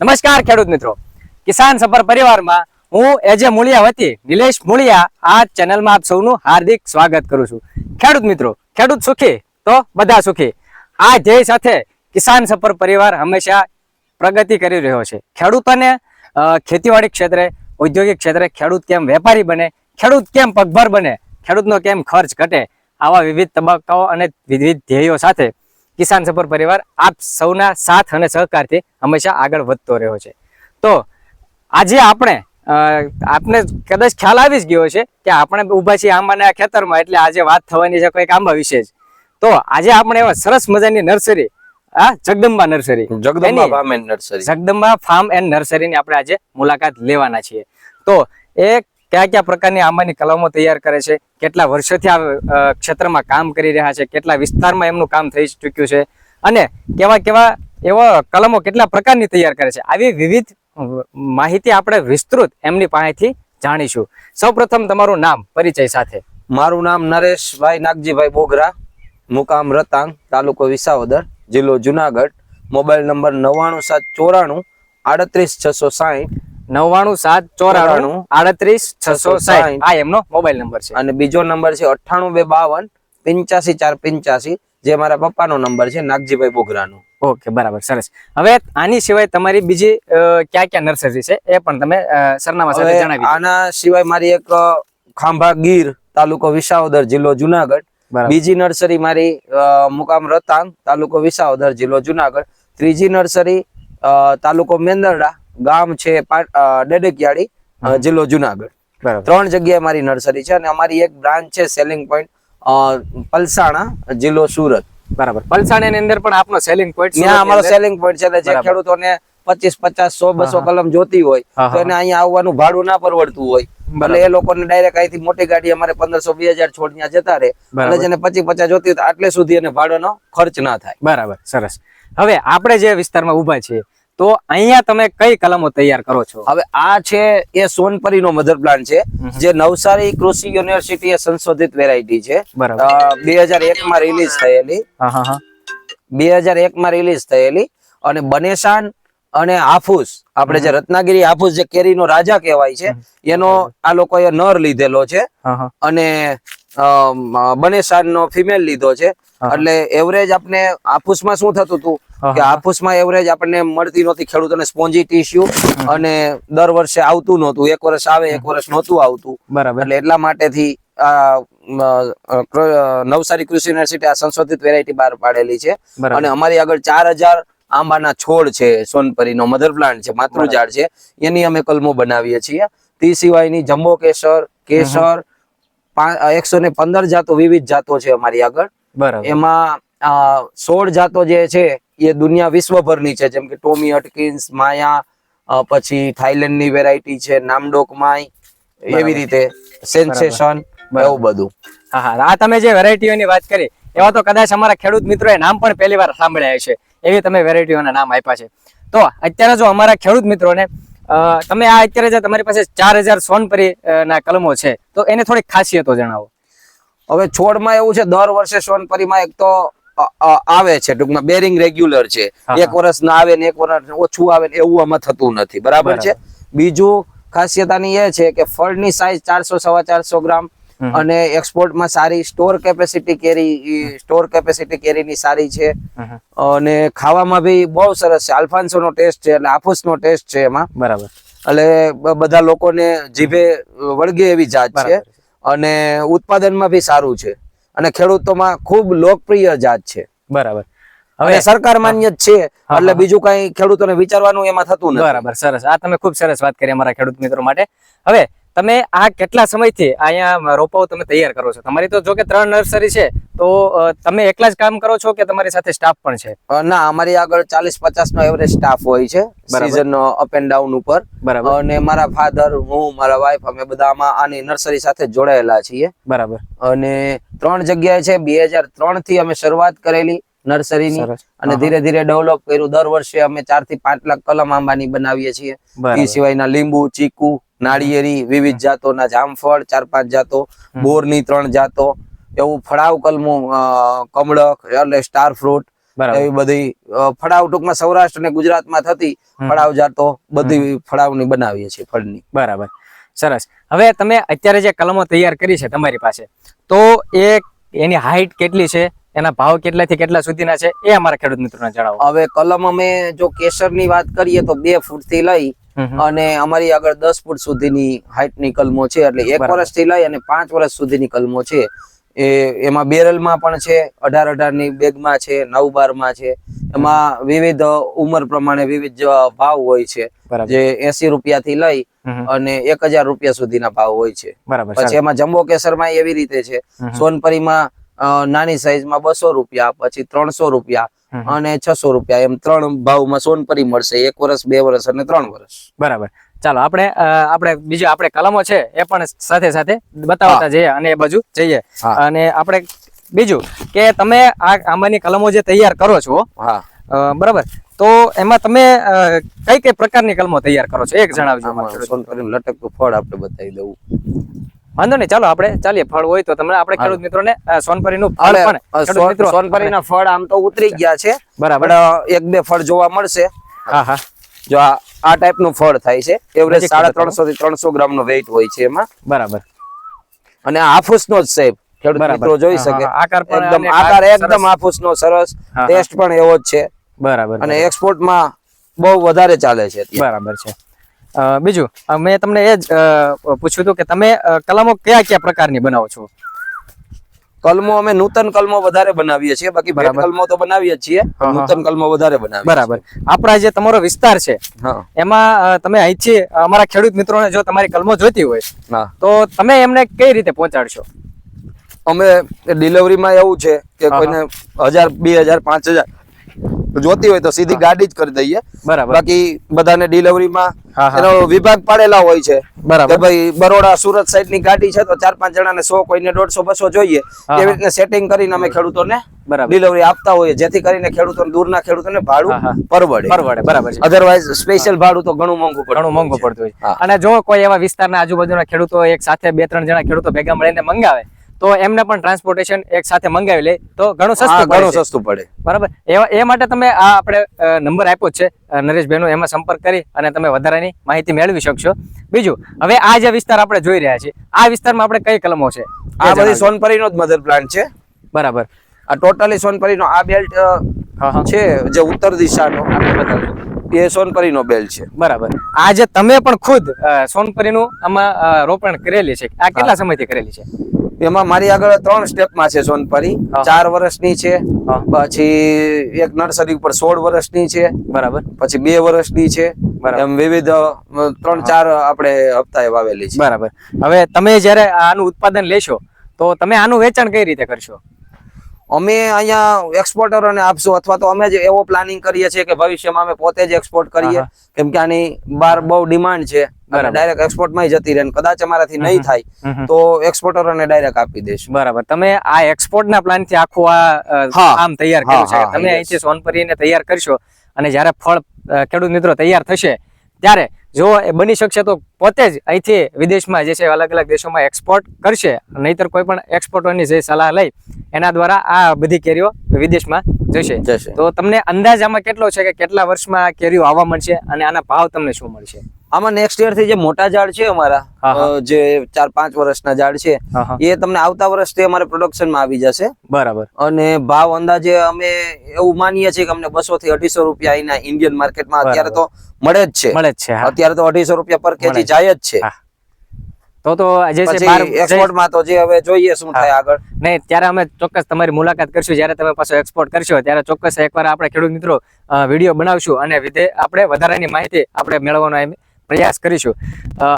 નમસ્કાર ખેડૂત મિત્રો. કિસાન સફર પરિવારમાં હું એજે મૂળિયા વતી નિલેશ મૂળિયા આ ચેનલમાં આપ સૌનું હાર્દિક સ્વાગત કરું છું. ખેડૂત મિત્રો, ખેડૂત સુખી તો બધા સુખી. આ ધ્યેય સાથે કિસાન સફર પરિવાર હંમેશા પ્રગતિ કરી રહ્યો છે. ખેડૂતોને ખેતીવાડી ક્ષેત્રે, ઔદ્યોગિક ક્ષેત્રે ખેડૂત કેમ વેપારી બને, ખેડૂત કેમ પગભર બને, ખેડૂતનો કેમ ખર્ચ ઘટે, આવા વિવિધ તબક્કાઓ અને વિવિધ ધ્યેયો સાથે કિસાન સફર પરિવાર આપ સૌના સાથ અને સહકારથી હંમેશા આગળ વધતો રહ્યો છે. તો આજે આપણે આપને કદાચ ખ્યાલ આવી જ ગયો છે કે આપણે ઊભા છીએ આંબાના ખેતરમાં એટલે આજે વાત થવાની છે કોઈક આંબા વિશે જ. તો આજે આપણે એવા સરસ મજાની નર્સરી આ Jagdamba nursery. Jagdamba farm and nursery. Jagdamba farm and નર્સરીની આપણે આજે મુલાકાત લેવાના છીએ. તો એ કયા કયા પ્રકારની આંબાની કલમો તૈયાર કરે છે? કેટલા વર્ષોથી આ ક્ષેત્રમાં કામ કરી રહ્યા છે? કેટલા વિસ્તારમાં એમનું કામ થઈ ચૂક્યું છે? અને કેવા કેવા એવા કલમો કેટલા પ્રકારની તૈયાર કરે છે? આવી વિવિધ માહિતી આપણે વિસ્તૃત એમની પાસેથી જાણીશું. સૌપ્રથમ તમારું નામ, પરિચય સાથે. મારું નામ નરેશભાઈ નાગજીભાઈ બોગરા, મુકામ રતાંગ, તાલુકો વિસાવદર, જિલ્લો જુનાગઢ. મોબાઈલ નંબર નવ્વાણું સાત ચોરાણું આડત્રીસ છસો સાહીઠ. નવ્વાણું સાત ચોરાણું આડત્રીસ છસો આ એમનો મોબાઈલ નંબર છે. અને બીજો નંબર છે અઠ્ઠાણું બે બાવન પિંચાસી ચાર પિંચાસી જે મારા પપ્પાનો નંબર છે નાગજીભાઈ બોગરાનો ઓકે બરાબર સરસ. હવે આની સિવાય તમારી બીજી ક્યાં ક્યાં નર્સરી છે એ પણ તમે સરનામા સાથે જણાવી આના સિવાય મારી એક ખાંભા ગીર તાલુકો વિસાવદર જિલ્લો જુનાગઢ. બીજી નર્સરી મારી મુકામ રતાંગ તાલુકો વિસાવદર જિલ્લો જુનાગઢ. ત્રીજી નર્સરી તાલુકો મેંદરડા. ગામ છે ડેડકિયાળી જિલ્લો જુનાગઢ. ત્રણ જગ્યાએ મારી નર્સરી છે અને અમારી એક બ્રાન્ચ છે સેલિંગ પોઈન્ટ પલસાણા જિલ્લો સુરત. બરાબર. પલસાણી ની અંદર પણ આપનો સેલિંગ પોઈન્ટ ત્યાં અમારો સેલિંગ પોઈન્ટ છે જે ખેડૂતોને પચીસ પચાસ સો બસો કલમ જોતી હોય તો એને અહીંયા આવવાનું ભાડું ના પરવડતું હોય. એટલે એ લોકોને ડાયરેક્ટ અહીંથી મોટી ગાડી અમારે પંદરસો બે હજાર છોડ ત્યાં જતા રહે. એટલે જેને પચીસ પચાસ જોતી હોય તો આટલે સુધી એને ભાડાનો ખર્ચ ના થાય. બરાબર સરસ. હવે આપણે જે વિસ્તારમાં ઊભા છીએ તો અહીંયા તમે કઈ કલમો તૈયાર કરો છો? હવે આ છે એ સોનપરી નો મધર પ્લાન્ટ છે જે નવસારી કૃષિ યુનિવર્સિટી એ સંશોધિત વેરાયટી છે. બે હજાર એક માં રિલીઝ થયેલી. બે હજાર એક માં રિલીઝ થયેલી. અને બનેશાન અને હાફૂસ આપણે જે રત્નાગીરી હાફૂસ જે કેરીનો રાજા કહેવાય છે એનો આ લોકોએ નર લીધેલો છે. અને બનેસાન નો ફિમેલ લીધો છે. એટલે એવરેજ આપણે હાફૂસમાં શું થતું હતું? કે હાફૂસમાં એવરેજ આપણને મળતી નહોતી ખેડૂતોને સ્પોન્જી ટીસ્યુ અને દર વર્ષે આવતું નહોતું. એક વર્ષ આવે એક વર્ષ નહોતું આવતું. બરાબર. એટલે એટલા માટેથી આ નવસારી કૃષિ યુનિવર્સિટી આ સંશોધિત વેરાયટી બહાર પાડેલી છે. અને અમારી આગળ ચાર હજાર આંબાના છોડ છે સોનપરીનો મધર પ્લાન્ટ છે માતૃઝાડ છે. એની અમે કલમો બનાવીએ છીએ. તે સિવાયની જમ્બો કેસર કેસર એકસો ને પંદર જાતો વિવિધ જાતો છે અમારી આગળ. એમાં સોળ જાતો જે છે એ દુનિયા વિશ્વભરની છે. જેમ કે ટોમી અટકિન્સ માયા પછી થાઈલેન્ડની વેરાયટી છે નામડોક માય એવી રીતે સેન્સેશન એવું બધું. હા હા. આ તમે જે વેરાયટીઓની વાત કરી એવા તો કદાચ અમારા ખેડૂત મિત્રોએ નામ પણ પહેલી વાર સાંભળ્યા છે એવી તમે વેરાયટીઓના નામ આપ્યા છે. તો અત્યારે જો અમારા ખેડૂત મિત્રોને તમે આ અત્યારે જે તમારી પાસે ચાર હજાર સોનપરી ના કલમો છે તો એને થોડીક ખાસિયતો જણાવો. હવે છોડમાં એવું છે દર વર્ષે સોનપરીમાં એક તો આવે છે ટૂંકમાં બેરિંગ રેગ્યુલર છે. એક વર્ષ ના આવે ને એક વર્ષ ઓછું આવે ને એવું આમાં થતું નથી. બરાબર છે? બીજું ખાસિયતાની એ છે કે ફળની સાઈઝ ચારસો સવા ચારસો ગ્રામ. અને એક્સપોર્ટમાં સારી સ્ટોર કેપેસિટી કેરી સ્ટોર કેપેસિટી કેરીની સારી છે. અને ખાવામાં બી બહુ સરસ છે. આલ્ફાન્સો નો ટેસ્ટ છે એટલે આફુસ નો ટેસ્ટ છે એમાં. બરાબર. એટલે બધા લોકોને જીભે વળગે એવી જાત છે. અને ઉત્પાદનમાં બી સારું છે. અને ખેડૂતોમાં ખૂબ લોકપ્રિય જાત છે. બરાબર. હવે સરકાર માન્ય જ છે એટલે બીજું કઈ ખેડૂતોને વિચારવાનું એમાં થતું નથી. બરાબર સરસ. આ તમે ખૂબ સરસ વાત કરી અમારા ખેડૂત મિત્રો માટે. હવે તમે આ કેટલા સમયથી અહીંયા રોપાઓ તમે તૈયાર કરો છો? તમારી તો જો કે ત્રણ નર્સરી છે તો તમે એકલા જ કામ કરો છો કે તમારી સાથે સ્ટાફ પણ છે? ના અમારી આગળ ચાલીસ પચાસ નો એવરેજ સ્ટાફ હોય છે. સીઝન અપ એન્ડ ડાઉન ઉપર. બરાબર. અને મારા ફાધર હું મારા વાઈફ અમે બધા આમાં આની નર્સરી સાથે જોડાયેલા છીએ. બરાબર. અને ત્રણ જગ્યાએ છે બે હજાર ત્રણથી અમે શરૂઆત કરેલી. નર્સરીની અને ધીરે ધીરે ડેવલપ કર્યું. દર વર્ષે અમે ચારથી પાંચ લાખ કલમ આંબાની બનાવીએ છીએ. એ સિવાયના લીંબુ ચીકુ નાળિયેરી વિવિધ જાતોના જામફળ ચાર પાંચ જાતો બોરની ત્રણ જાતો એવું ફળાવ કલમો કમળક એટલે સ્ટાર ફ્રૂટ એવી બધી ફળાવ ટૂંકમાં સૌરાષ્ટ્ર અને ગુજરાતમાં થતી ફળાવ જાતો બધી ફળાવની બનાવીએ છીએ ફળની. બરાબર. સરસ. હવે તમે અત્યારે જે કલમો તૈયાર કરી છે તમારી પાસે તો એ એની હાઈટ કેટલી છે? એના ભાવ કેટલા થી કેટલા સુધીના છે એ અમારા ખેડૂત મિત્રોને જણાવો. હવે કલમ અમે જો કેસરની વાત કરીએ તો બે ફૂટથી લઈ. અને અમારી આગળ દસ ફૂટ સુધીની હાઈટની કલમો છે એટલે એક વર્ષથી લઈ અને પાંચ વર્ષ સુધીની કલમો છે. એ એમાં બેરલમાં પણ છે અઢાર અઢારની બેગમાં છે નવ બારમાં છે. એમાં વિવિધ ઉંમર પ્રમાણે વિવિધ ભાવ હોય છે. જે એસી રૂપિયા થી લઈ. અને એક હજાર રૂપિયા સુધીના ભાવ હોય છે. પછી એમાં જમ્બો કેસરમાં એવી રીતે છે. સોનપરીમાં નાની સાઈઝમાં બસો રૂપિયા પછી ત્રણસો રૂપિયા. અને છસો રૂપિયા એમ ત્રણ ભાવમાં સોનપરી મળશે. એક વર્ષ બે વર્ષ અને ત્રણ વર્ષ. બરાબર. ચાલો આપણે આપણે બીજું આપણે કલમો છે એ પણ સાથે સાથે બતાવતા જઈએ અને એ બાજુ જઈએ. અને આપણે બીજું કે તમે આ આંબાની કલમો જે તૈયાર કરો છો બરાબર. તો એમાં તમે કઈ કઈ પ્રકારની કલમો તૈયાર કરો છો? એક જણાવજો. સોનપરીનું લટકતું ફળ આપણે બતાવી દઉં. વાંધો નહીં ચાલો આપણે ચાલીએ ફળ હોય તો તમને આપણે ખેડૂત મિત્રોને અ, સોનપરીનું ફળ પણ અ, ખેડૂત સોન- મિત્રો. સોનપરીના ફળ આમ તો ઉતરી ગયા છે બરાબર. એક બે ફળ જોવા મળશે. હા હા. જો આ આ ટાઈપનું ફળ થાય છે એવરેજ સાડા ત્રણસો થી ત્રણસો ગ્રામ નો વેઇટ હોય છે એમાં. બરાબર. અને હાફૂસ નો જ સાહેબ ખેડૂત મિત્રો જોઈ શકે. આકાર એકદમ આકાર સરસ. હાફૂસ નો સરસ. ટેસ્ટ પણ એવો જ છે. બરાબર અને એક્સપોર્ટમાં બહુ વધારે ચાલે છે બરાબર છે. બીજું મેં તમને એ જ પૂછ્યું હતું કે તમે કલમો કયા કયા પ્રકારની બનાવો છો? કલમો અમે નૂતન કલમો વધારે બનાવીએ છીએ બાકી બરાબર. કલમો તો બનાવીએ છીએ નૂતન કલમો વધારે બનાવીએ બરાબર. આપણા જે તમારો વિસ્તાર છે એમાં તમે અહીંથી અમારા ખેડૂત મિત્રોને જો તમારી કલમો જોઈતી હોય તો તમે એમને કઈ રીતે પહોંચાડશો? અમે ડિલિવરીમાં એવું છે કે કોઈને હજાર બે હજાર પાંચ હજાર જોતી હોય તો સીધી ગાડી જ કરી દઈએ. બરાબર. બાકી બધાને ડિલિવરીમાં. એનો વિભાગ પાડેલા હોય છે. બરાબર. કે ભાઈ બરોડા સુરત સાઈડની ગાડી છે તો ચાર પાંચ જણાને સો કોઈને દોઢસો બસો જોઈએ. એવી રીતે સેટિંગ કરીને અમે ખેડૂતોને બરાબર. ડિલિવરી આપતા હોઈએ જેથી કરીને ખેડૂતોને દૂરના ખેડૂતોને. ભાડું પરવડે. પરવડે બરાબર છે. અધરવાઇઝ સ્પેશિયલ ભાડું તો ઘણું મોંઘું પડે ઘણું મોંઘું પડતું હોય. અને જો કોઈ એવા વિસ્તારના આજુબાજુના ખેડૂતો એક સાથે બે ત્રણ જણા ખેડૂતો ભેગા મળીને મંગાવે તો એમને પણ ટ્રાન્સપોર્ટેશન એક સાથે મંગાવી લે. તો ઘણું સસ્તું ઘણું સસ્તું પડે. બરાબર? એ માટે તમે આ આપણે નંબર આપ્યો છે. નરેશભાઈનો એમાં સંપર્ક કરી અને તમે વધારાની માહિતી મેળવી શકશો. બીજું હવે આ જે વિસ્તાર આપણે જોઈ રહ્યા છીએ આ વિસ્તારમાં આપણે કઈ કલમો છે? આ બધી. સોનપરીનો જ મધર પ્લાન્ટ છે. બરાબર. આ ટોટલી સોનપરીનો આ બેલ્ટ છે જે ઉત્તર દિશાનો. આપણે બતાવ્યું એ સોનપરીનો બેલ્ટ છે. બરાબર. આ જે તમે પણ ખુદ સોનપરી સોનપરીનું આમાં રોપણ કરેલી છે આ કેટલા સમયથી કરેલી છે? એમાં મારી આગળ ત્રણ સ્ટેપમાં છે સોનપરી. ચાર વર્ષની છે. પછી એક નર્સરી ઉપર સોળ વર્ષની છે. બરાબર. પછી બે વર્ષની છે. એમ વિવિધ ત્રણ ચાર આપણે હપ્તા વાવેલી છે. બરાબર. હવે તમે જયારે આનું ઉત્પાદન લેશો તો તમે આનું વેચાણ કઈ રીતે કરશો? અમે અહીંયા એક્સપોર્ટરોને આપશું અથવા તો અમે જ એવો પ્લાનિંગ કરીએ છીએ કે ભવિષ્યમાં અમે પોતે જ એક્સપોર્ટ કરીએ. કેમ કે આની બહાર બહુ ડિમાન્ડ છે. ડાયરેક્ટ એક્સપોર્ટમાં જતી રહે કદાચ અમારાથી નહીં થાય તો એક્સપોર્ટરોને ડાયરેક્ટ આપી દઈશું. બરાબર. તમે આ એક્સપોર્ટના પ્લાનથી આખું આ આમ તૈયાર કર્યું છે. તમે. અહીંથી સોનપરીને તૈયાર કરશો અને જ્યારે ફળ ખેડૂત મિત્રો તૈયાર થશે ત્યારે જો એ બની શકશે તો પોતે જ અહીંથી વિદેશમાં જે છે અલગ અલગ દેશોમાં એક્સપોર્ટ કરશે. નહીતર કોઈ પણ એક્સપોર્ટરની જે સલાહ લઈ એના દ્વારા આ બધી કેરીઓ વિદેશમાં જશે. તો તમને અંદાજ આમાં કેટલો છે કે કેટલા વર્ષમાં કેરીઓ આવવા મળશે અને આના ભાવ તમને શું મળશે? આમાં નેક્સ્ટ યરથી જે મોટા ઝાડ છે અમારા જે ચાર પાંચ વર્ષના ઝાડ છે. એ તમને આવતા વર્ષથી અમારે પ્રોડક્શનમાં આવી જશે. બરાબર. અને ભાવ અંદાજે અમે એવું માનીએ છીએ કે અમને બસો થી અઢીસો રૂપિયા અહીંના ઇન્ડિયન માર્કેટમાં અત્યારે તો મળે જ છે. મળે જ છે અત્યારે તો અઢીસો રૂપિયા પર કેજી. જાય જ છે. તો તો જે છે એક્સપોર્ટમાં તો જે હવે જોઈએ શું થાય આગળ. નહીં ત્યારે અમે ચોક્કસ તમારી મુલાકાત કરશું. જ્યારે તમે પાછો એક્સપોર્ટ કરશો ત્યારે ચોક્કસ એકવાર આપણે ખેડૂત મિત્રો વીડિયો બનાવશું અને વિધે આપણે વધારાની માહિતી આપણે મેળવવાનો પ્રયાસ કરીશું.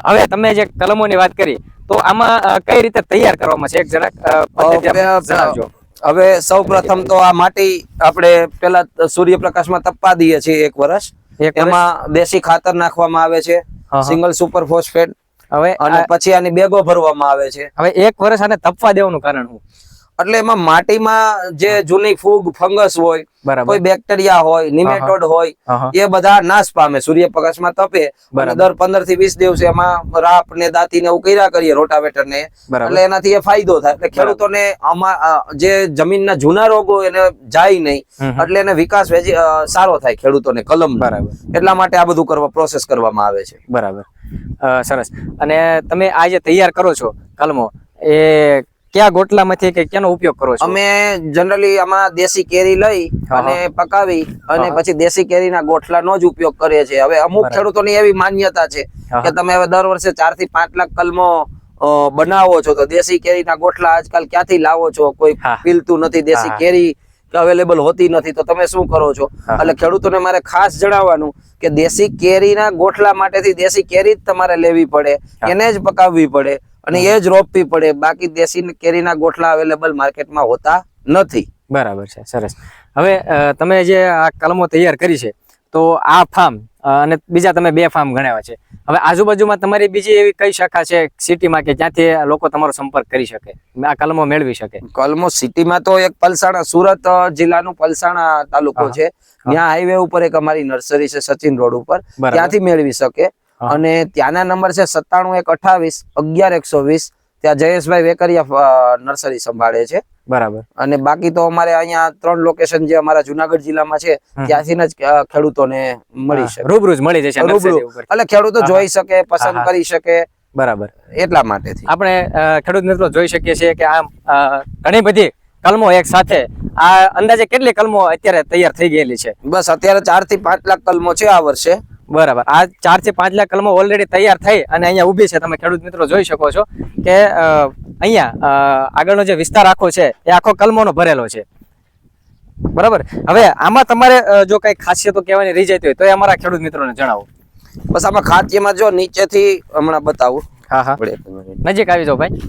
હવે તમે જે કલમોની વાત કરી તો આમાં કઈ રીતે તૈયાર કરવામાં છે? એક જરાક હવે સૌ પ્રથમ તો આ માટી આપણે પેલા સૂર્યપ્રકાશમાં તપવા દઈએ છીએ એક વર્ષ એમાં દેશી ખાતર નાખવામાં આવે છે. સિંગલ સુપર ફોસ્ફેટ હવે અને પછી આની બેગો ભરવામાં આવે છે. હવે એક વર્ષ આને તપવા દેવાનું કારણ શું? એટલે એમાં માટીમાં જે જૂની ફૂગ ફંગસ હોય કોઈ બેક્ટેરિયા હોય નિમેટોડ હોય. એ બધા નાશ પામે સૂર્યપ્રકાશમાં તપે. દર પંદરથી વીસ દિવસે એમાં રાપ ને દાંતી ને એવું કર્યા કરીએ રોટાવેટર ને એટલે એનાથી એ ફાયદો થાય. એટલે ખેડૂતોને આમાં જે જમીનના જૂના રોગો એને જાય નહીં. એટલે એને વિકાસ સારો થાય ખેડૂતોને કલમ બરાબર. એટલા માટે આ બધું કરવા પ્રોસેસ કરવામાં આવે છે. બરાબર. સરસ. અને તમે આ જે તૈયાર કરો છો કલમો એ કયા ગોટલામાંથી કે કેનો ઉપયોગ કરો છો? અમે જનરલી આમાં દેશી કેરી લઈ અને પકાવી અને પછી દેશી કેરીના ગોટલાનો જ ઉપયોગ કરીએ છીએ. હવે અમુક ખેડૂતોની એવી માન્યતા છે કે તમે હવે દર વર્ષે ચારથી પાંચ લાખ કલમો બનાવો છો તો દેશી કેરીના ગોટલા આજકાલ ક્યાંથી લાવો છો? કોઈ પીલતું નથી દેશી કેરી અવેલેબલ હોતી નથી તો તમે શું કરો છો. એટલે ખેડૂતોને મારે ખાસ જણાવવાનું કે દેશી કેરીના ગોઠલા માટેથી દેશી કેરી જ તમારે લેવી પડે. એને જ પકાવવી પડે. અને એ જ રોપવી પડે. બાકી દેશી કેરીના ગોઠલા અવેલેબલ માર્કેટમાં હોતા નથી. બરાબર છે સરસ. હવે તમે જે આ કલમો તૈયાર કરી છે તો આ ફાર્મ અને બીજા તમે બે ફાર્મ ગણાવ્યા છે. હવે આજુબાજુમાં તમારી બીજી એવી કઈ શાખા છે સિટીમાં કે જ્યાંથી લોકો તમારો સંપર્ક કરી શકે? આ કલમો મેળવી શકે? કલમો સિટીમાં તો એક પલસાણા સુરત જિલ્લાનું પલસાણા તાલુકો છે. ત્યાં હાઈવે ઉપર એક અમારી નર્સરી છે સચિન રોડ ઉપર. ત્યાંથી મેળવી શકે. અને ત્યાંના નંબર છે સત્તાણું એક અઠાવીસ અગિયાર એકસો વીસ. ત્યાં જયેશભાઈ વેકરિયા નર્સરી સંભાળે છે. બરાબર. અને બાકી તો અમારે અહીંયા ત્રણ લોકેશન જે અમારા જુનાગઢ જિલ્લામાં છે ત્યાંથી જ ખેડૂતોને મળી શકે. રૂબરૂ જ મળી જશે રૂબરૂ. એટલે ખેડૂતો જોઈ શકે પસંદ કરી શકે બરાબર. એટલા માટે આપણે ખેડૂત મિત્રો જોઈ શકીએ છીએ કે આમ ઘણી બધી કલમો એક સાથે આ અંદાજે કેટલી કલમો અત્યારે તૈયાર થઈ ગયેલી છે? બસ અત્યારે ચારથી પાંચ લાખ કલમો છે આ વર્ષે. બરાબર. આ ચારથી પાંચ લાખ કલમો ઓલરેડી તૈયાર થઈ અને અહીંયા ઊભી છે. તમે ખેડૂત મિત્રો જોઈ શકો છો કે અહીંયા આગળનો જે વિસ્તાર આખો છે એ આખો કલમોનો ભરેલો છે. બરાબર? હવે આમાં તમારે જો કઈ ખાસિયતો કહેવાની રહી જતી હોય તો એ અમારા ખેડૂત મિત્રોને જણાવો. બસ આમાં ખાસિયમાં જો નીચેથી હમણાં બતાવું. હા હા. નજીક આવી જાઓ ભાઈ.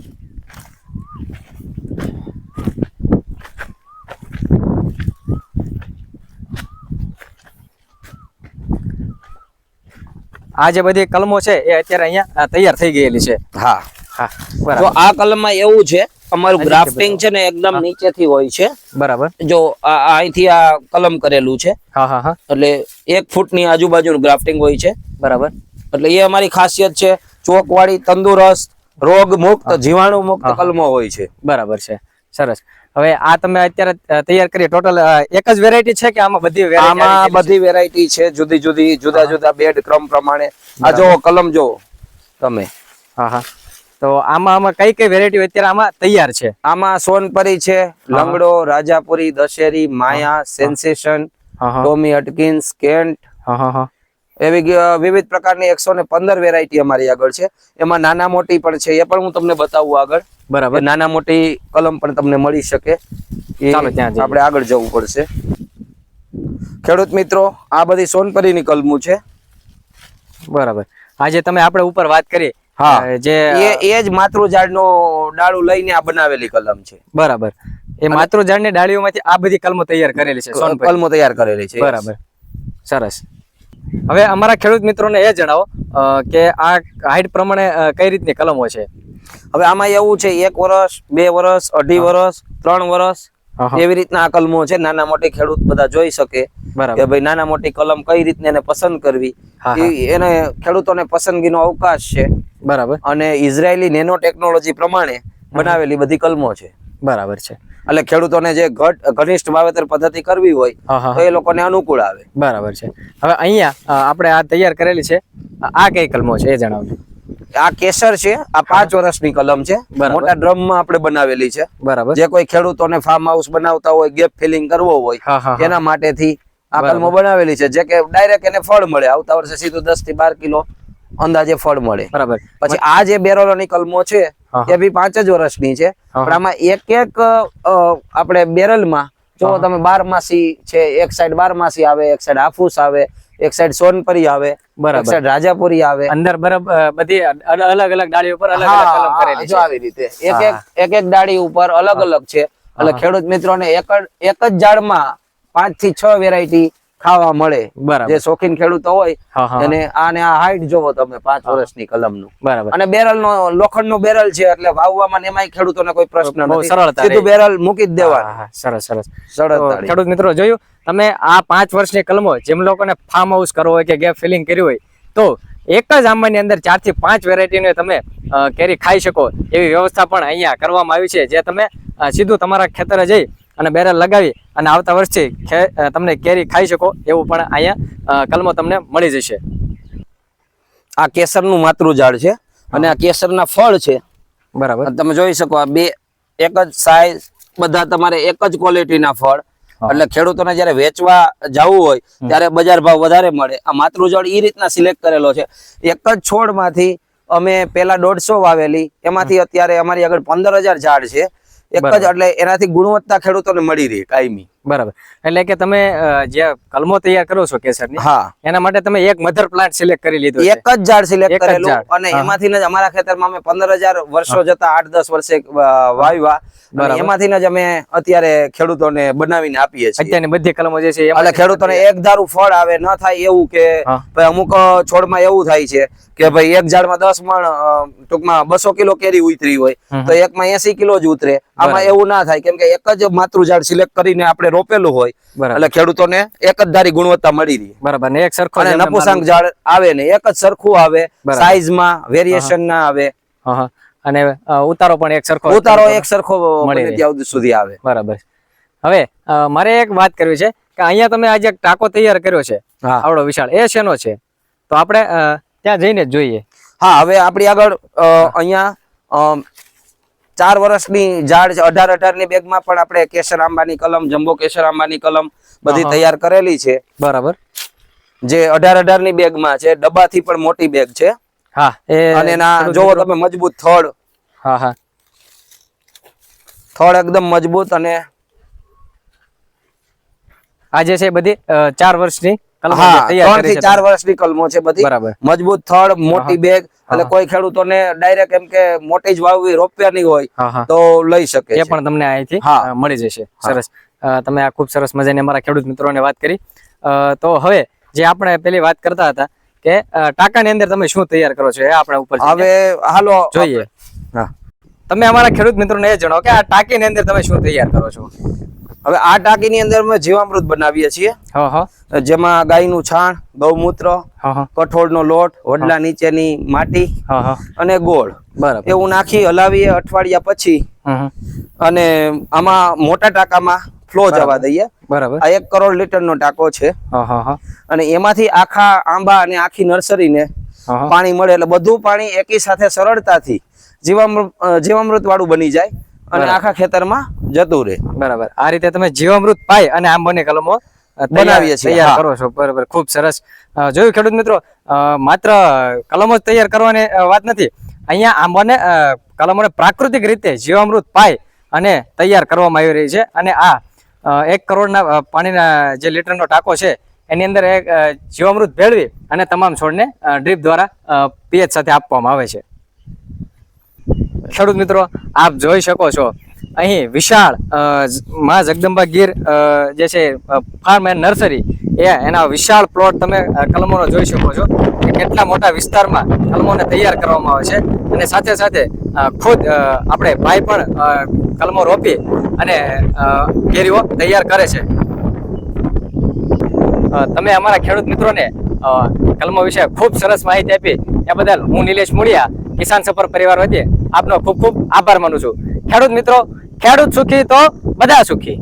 આ જે બધી કલમો છે એ અત્યારે અહીંયા તૈયાર થઈ ગયેલી છે. હા. હા તો આ કલમમાં એવું છે અમારું ગ્રાફ્ટિંગ છે ને એકદમ નીચેથી હોય છે. બરાબર. જો અહીંથી આ કલમ કરેલું છે. હા હા હા. એટલે એક ફૂટની આજુબાજુ ગ્રાફ્ટિંગ હોય છે. બરાબર. એટલે એ અમારી ખાસિયત છે ચોકવાળી તંદુરસ્ત રોગ મુક્ત જીવાણુ મુક્ત. કલમો હોય છે. બરાબર છે. સરસ. હવે આ તમે અત્યારે તૈયાર કરી ટોટલ એક જ વેરાયટી છે કે આમાં બધી આમાં? બધી વેરાયટી છે જુદી જુદી જુદા જુદા બેડ ક્રમ પ્રમાણે. આ જો કલમ જો તમે. હા હા. તો આમાં આમાં કઈ કઈ વેરાયટી અત્યારે આમાં તૈયાર છે. આમાં સોનપરી છે Langdo Rajapuri Dasheri Maya Sensation Tommy Atkins Kent. હા હા. એવી વિવિધ પ્રકારની એકસો ને પંદર વેરાયટી અમારી આગળ છે. એમાં નાના મોટી પણ છે. એ પણ હું તમને બતાવું આગળ. બરાબર. નાના મોટી કલમ પણ તમને મળી શકે. આપણે આગળ જવું પડશે. ખેડૂત મિત્રો આ બધી સોનપરીની કલમો છે. બરાબર. આજે તમે આપણે ઉપર વાત કરીએ હા. જે એ એ જ માતૃઝાડનો ડાળું લઈને આ બનાવેલી કલમ છે. બરાબર. એ માતૃઝાડની ડાળીઓમાંથી આ બધી કલમો તૈયાર કરેલી છે કલમો તૈયાર કરેલી છે બરાબર. સરસ. હવે અમારા ખેડૂત મિત્રોને એ જણાવો કે આ હાઈટ પ્રમાણે કઈ રીતની કલમો છે? હવે આમાં એવું છે એક વર્ષ બે વર્ષ અઢી વર્ષ ત્રણ વર્ષ. એવી રીતના આ કલમો છે. નાના મોટી ખેડૂત બધા જોઈ શકે કે ભાઈ નાના મોટી કલમ કઈ રીતને એને પસંદ કરવી. એને ખેડૂતોને પસંદગીનો અવકાશ છે. બરાબર. અને ઇઝરાયેલી નેનો ટેકનોલોજી પ્રમાણે બનાવેલી બધી કલમો છે. બરાબર છે. એટલે ખેડૂતોને જે ઘટ ઘનિષ્ઠ વાવેતર પદ્ધતિ કરવી હોય તો એ લોકોને અનુકૂળ આવે. બરાબર છે. હવે અહીંયા આપણે આ તૈયાર કરેલી છે. આ કઈ કલમો છે એ જણાવજો. આ કેસર છે આ પાંચ વર્ષની કલમ છે. મોટા ડ્રમમાં આપણે બનાવેલી છે. બરાબર. જે કોઈ ખેડૂતોને ફાર્મ હાઉસ બનાવતા હોય ગેપ ફિલિંગ કરવો હોય તેના માટેથી આ. કલમો બનાવેલી છે. જે કે ડાયરેક્ટ એને ફળ મળે. આવતા વર્ષે સીધું દસથી બાર કિલો અંદાજે ફળ મળે. બરાબર. પછી આ જે બેરોલોની કલમો છે. એ બી પાંચ જ વર્ષની છે. પણ આમાં એક એક આપણે બેરલમાં જો. તમે બારમાસી છે એક સાઈડ બારમાસી આવે એક સાઈડ હાફૂસ આવે એક સાઈડ સોનપરી આવે બરાબર. એક સાઈડ રાજાપુરી આવે. અંદર બરાબર બધી અલગ અલગ ડાળી ઉપર અલગ અલગ કલમ કરેલી છે. આવી રીતે. એક એક એક એક ડાળી ઉપર અલગ અલગ છે. એટલે ખેડૂત મિત્રોને એક જ એક જ ઝાડમાં પાંચથી છ વેરાયટી ખાવા મળે. જે શોખીન ખેડૂતો હોય અને આને આ હાઈટ જોવો તમે પાંચ વર્ષની કલમનું. બરાબર. અને બેરલ નો લોખંડનું બેરલ છે એટલે વાવવામાં એમાં ખેડૂતોને કોઈ પ્રશ્ન નથી. સરળતા સીધું બેરલ મૂકી જ હા, સરસ સરસ. ખેડૂત મિત્રો જોયું? તમે આ પાંચ વર્ષની કલમો જેમ લોકોને ફાર્મ હાઉસ કરવો હોય કે ગેપ ફિલિંગ કરી હોય તો એક જ આંબાની અંદર ચારથી પાંચ વેરાયટીને તમે કેરી ખાઈ શકો એવી વ્યવસ્થા પણ અહીંયા કરવામાં આવી છે જે તમે સીધું તમારા ખેતરે જઈ અને બેરલ લગાવી અને આવતા વર્ષથી તમને કેરી ખાઈ શકો એવું પણ અહીંયા કલમો તમને મળી જશે. આ કેસરનું માતૃ ઝાડ છે અને આ કેસરના ફળ છે. બરાબર. તમે જોઈ શકો આ બે એક જ સાઈઝ બધા તમારે એક જ ક્વોલિટીના ફળ. એટલે ખેડૂતોને જ્યારે વેચવા જવું હોય ત્યારે બજાર ભાવ વધારે મળે. આ માતૃજળ એ રીતના સિલેક્ટ કરેલો છે. એક જ છોડમાંથી અમે પેલા દોઢસો વાવેલી. એમાંથી અત્યારે અમારી આગળ પંદર હજાર ઝાડ છે. એક જ એટલે એનાથી ગુણવત્તા ખેડૂતોને મળી રહે કાયમી. બરાબર. એટલે કે તમે જે કલમો તૈયાર કરો છો કેસરની હા. એના માટે તમે એક મધર પ્લાન્ટ સિલેક્ટ કરી લીધો એક જ ઝાડ સિલેક્ટ કરેલું અને એમાંથી જ અમારા ખેતરમાં અમે 15000 વર્ષો જતા 8 10 વર્ષે વાવ્યા. અને. એમાંથી જ અમે અત્યારે ખેડૂતોને બનાવીને આપીએ છીએ. અત્યારની બધી કલમો જે છે એટલે ખેડૂતોને એક ધારું ફળ આવે ન થાય એવું કે ભાઈ અમુક છોડમાં એવું થાય છે કે ભાઈ એક ઝાડમાં દસ મણ ટૂંકમાં બસો કિલો કેરી ઉતરી હોય. તો એકમાં 80 કિલો જ ઉતરે. આમાં એવું ના થાય કેમ કે એક જ માતૃ ઝાડ સિલેક્ટ કરીને આપણે રોપેલું હોય એટલે ખેડૂતોને એક જ ધારી ગુણવત્તા મળી રહી. બરાબર ને એક સરખો અને નપુસંગ ઝાડ આવે ને એક જ સરખું આવે. સાઈઝમાં વેરિએશન ના આવે. અને ઉતારો પણ એક સરખો ઉતારો એક સરખો મળી. ત્યાં સુધી આવે. બરાબર. હવે મારે એક વાત કરવી છે કે અહીંયા તમે આજે ટાંકો તૈયાર કર્યો છે આવડો વિશાળ. એ શેનો છે? તો આપણે ત્યાં જઈને જોઈએ. હા હવે આપણી આગળ અહીંયા ચાર વર્ષની ઝાડ છે. અઢાર અઢારની બેગમાં પણ આપણે કેસર આંબાની કલમ જમ્બો કેસર આંબાની કલમ બધી તૈયાર કરેલી છે. બરાબર. જે અઢાર અઢારની બેગમાં છે. ડબ્બાથી પણ મોટી બેગ છે. હા અને ના જોવો તમે મજબૂત થડ. હા હા. થડ એકદમ મજબૂત અને આ જે છે બધી ચાર વર્ષની કલમો હા ત્રણથી ચાર. વર્ષની કલમો છે બધી. બરાબર. મજબૂત થડ મોટી બેગ એટલે કોઈ ખેડૂતોને ડાયરેક્ટ એમ કે મોટી જ વાવવી રોપ્યાની હોય તો લઈ શકે એ પણ તમને અહીંથી મળી જશે. સરસ. તમે આ ખૂબ સરસ મજાની અમારા ખેડૂત મિત્રોને વાત કરી. તો હવે જે આપણે પેલી વાત કરતા હતા કે ટાંકાની અંદર તમે શું તૈયાર કરો છો એ આપણે ઉપર હવે હાલો જોઈએ. હા. તમે અમારા ખેડૂત મિત્રોને એ જણાવો કે આ ટાંકીની અંદર તમે શું તૈયાર કરો છો? હવે આ ટાંકીની અંદર અમે જીવામૃત બનાવીએ છીએ. જેમાં ગાય ગાયનું છાણ ગૌમૂત્ર કઠોળ નો કઠોળનો લોટ વડલા નીચેની માટી અને ગોળ. બરાબર. એવું નાખી હલાવીએ અઠવાડિયા પછી. અને આમાં મોટા ટાંકામાં ફ્લો જવા દઈએ. બરાબર. આ એક કરોડ લીટરનો ટાંકો છે. અને એમાંથી આખા આંબા અને આખી નર્સરીને. પાણી મળે. એટલે બધું પાણી એકી સાથે સરળતાથી જીવામૃત જીવામૃત વાળું બની જાય. અને આખા ખેતરમાં જતું રહે. બરાબર. આ રીતે તમે જીવામૃત પાય અને આંબાની કલમો તૈયાર- બનાવીએ છીએ, તૈયાર કરો છો. બરાબર. ખૂબ સરસ. જોયું ખેડૂત મિત્રો? માત્ર કલમો જ તૈયાર કરવાની વાત નથી. અહીંયા આંબાને કલમોને પ્રાકૃતિક રીતે જીવામૃત પાઈ અને તૈયાર કરવામાં આવી રહી છે. અને આ એક કરોડના પાણીના જે લીટરનો ટાંકો છે એની અંદર એક જીવામૃત ભેળવી અને તમામ છોડને ડ્રીપ દ્વારા પીએચ સાથે આપવામાં આવે છે. ખેડૂત મિત્રો, આપ જોઈ શકો છો. અહીં વિશાળમાં જગદંબા ગીર જે છે ફાર્મ એન્ડ નર્સરી એ એના વિશાળ પ્લોટ તમે કલમોનો જોઈ શકો છો કે કેટલા મોટા વિસ્તારમાં કલમોને તૈયાર કરવામાં આવે છે. અને સાથે સાથે ખુદ આપણે ભાઈ પણ કલમો રોપી અને કેરીઓ તૈયાર કરે છે. તમે અમારા ખેડૂત મિત્રોને કલમો વિશે ખૂબ સરસ માહિતી આપી. એ બદલ હું નિલેશ મુળિયા, કિસાન સફર પરિવાર વતી આપનો ખૂબ ખૂબ આભાર માનું છું. ખેડૂત મિત્રો ખેડૂત સુખી તો બધા સુખી.